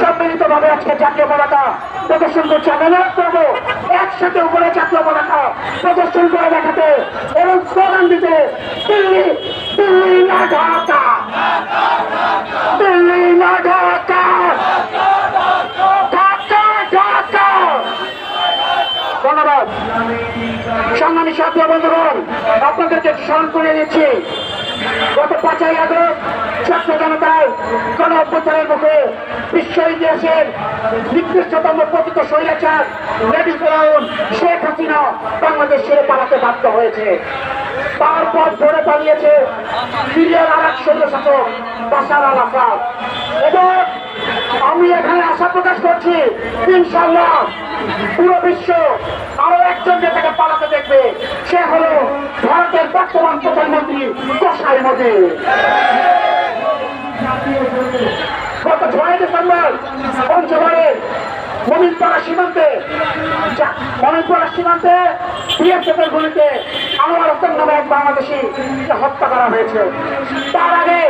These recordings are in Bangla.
সম্মিলিত ভাবে আজকে জাতীয় পতাকা প্রদর্শন করছে। আমি অনুরোধ করব, একসাথে উপরে জাতীয় পতাকা প্রদর্শন করে দেখাতে এবং স্লোগান দিতে, দিল্লি দিল্লি না ঢাকা দিল্লি না ঢাকা ঢাকা। ঢাকা ধন্যবাদ। সংগ্রামী সাথী বন্ধুগণ, আপনাদেরকে স্মরণ করে দিচ্ছি গত পাঁচই আগস্ট ছাত্র জনতার গণ অভ্যুত্থানের মুখে বিশ্ব ইতিহাসের নিকৃষ্টতম পতিত স্বৈরাচার লেডি ফেরাউন শেখ হাসিনা বাংলাদেশ ছেড়ে পালাতে বাধ্য হয়েছে। তারপর ধরে পালিয়েছে সিরিয়ার আর এক সৈন্য শাসক বাসার আল আসাদ। এবং আমি এখানে আশা প্রকাশ করছি ইনশাল্লাহ পুরো বিশ্ব আরও একজন নেতাকে পালাতে দেখবে সে হলো ভারতের বর্তমান প্রধানমন্ত্রী কসাই মোদী গত ছয় ডিসেম্বর পঞ্চগড়ে মমিনপাড়া সীমান্তে মমিনপাড়া সীমান্তে বিএসএফ এর গুলিতে আনোয়ার হোসেন নামে এক বাংলাদেশি হত্যা করা হয়েছে। তার আগে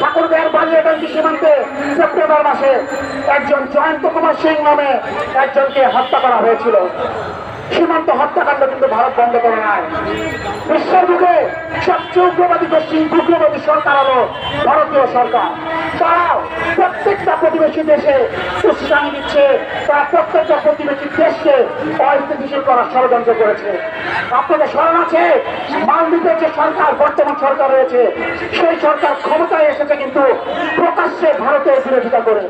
ঠাকুরগাঁয়ের বালিয়াগঞ্জ সীমান্তে সেপ্টেম্বর মাসে একজন জয়ন্ত কুমার সিং নামে একজনকে হত্যা করা হয়েছিল। সীমান্ত হত্যাকাণ্ড কিন্তু ভারত বন্ধ করে নাই। বিশ্বের বুকে সবচেয়ে উগ্রবাদী গোষ্ঠী উগ্রবাদী সরকার হলো ভারতীয় সরকার। তারা প্রত্যেকটা প্রতিবেশী দেশে উৎসাহী দিচ্ছে, তারা প্রত্যেকটা প্রতিবেশী দেশকে অস্থিতিশীল করার ষড়যন্ত্র করেছে। আপনাদের স্মরণ আছে, মালদ্বীপের যে সরকার, বর্তমান সরকার রয়েছে, সেই সরকার ক্ষমতায় এসেছে কিন্তু প্রকাশ্যে ভারতের বিরোধিতা করে।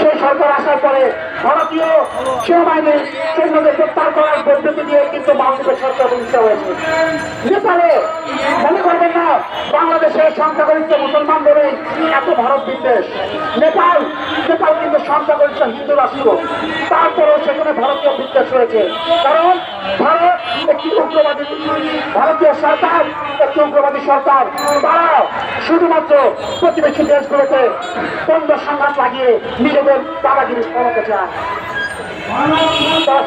সেই সরকার আসার পরে ভারতীয় সেনাবাহিনীর সৈন্যদের গ্রেপ্তার করার পদ্ধতি দিয়ে কিন্তু বাংলাদেশের সরকার প্রতিষ্ঠা হয়েছে। নেপালে মনে করবেন না, বাংলাদেশের সংখ্যাগরিষ্ঠ মুসলমান ধরেই এত ভারত বিদ্বেষ। নেপাল নেপাল সংখ্যাগরিষ্ঠ হিন্দু রাষ্ট্র। তারপরেও সেখানে ভারতীয় বিদ্বেষ রয়েছে। কারণ ভারত একটি উগ্রবাদী ভারতীয় সরকার একটি উগ্রবাদী সরকার। তারা শুধুমাত্র প্রতিবেশী দেশগুলোতে দ্বন্দ্ব সংঘাত লাগিয়ে নিজেদের দাদাগিরি কমাতে চায়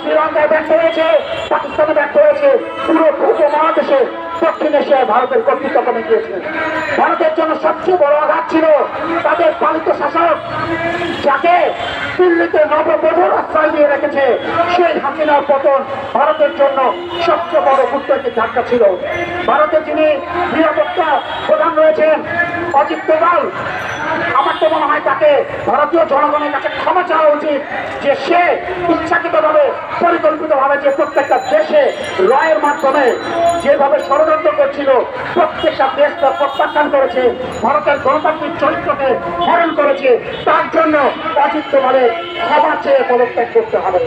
শ্রীলঙ্কায় ব্যর্থ হয়েছে, পাকিস্তানে ব্যর্থ হয়েছে, পুরো উপমহাদেশে দক্ষিণ এশিয়ায় ভারতের কর্তৃত্ব কমে গিয়েছে। ভারতের জন্য সবচেয়ে বড় আঘাত ছিল তাদের পালিত শাসক দিল্লিতে নববধূর আশ্রয় রেখেছে সেই হাসিনার পতন ভারতের জন্য সবচেয়ে বড় কূটনৈতিক ধাক্কা ছিল। ভারতে যিনি নিরাপত্তা প্রধান রয়েছেন, অজিত দোভাল, আমার তো মনে হয় তাকে ভারতীয় জনগণের কাছে ক্ষমা চাওয়া উচিত যে সে ইচ্ছাকৃতভাবে, পরিকল্পিতভাবে যে প্রত্যেকটা দেশে রয়ের মাধ্যমে যেভাবে ষড়যন্ত্র করছিল, প্রত্যেকটা দেশ তার প্রত্যাখ্যান করেছে, ভারতের গণতান্ত্রিক চরিত্রকে হরণ করেছে, তার জন্য অজিত দোভালের ক্ষমা চেয়ে পদত্যাগ করতে হবে।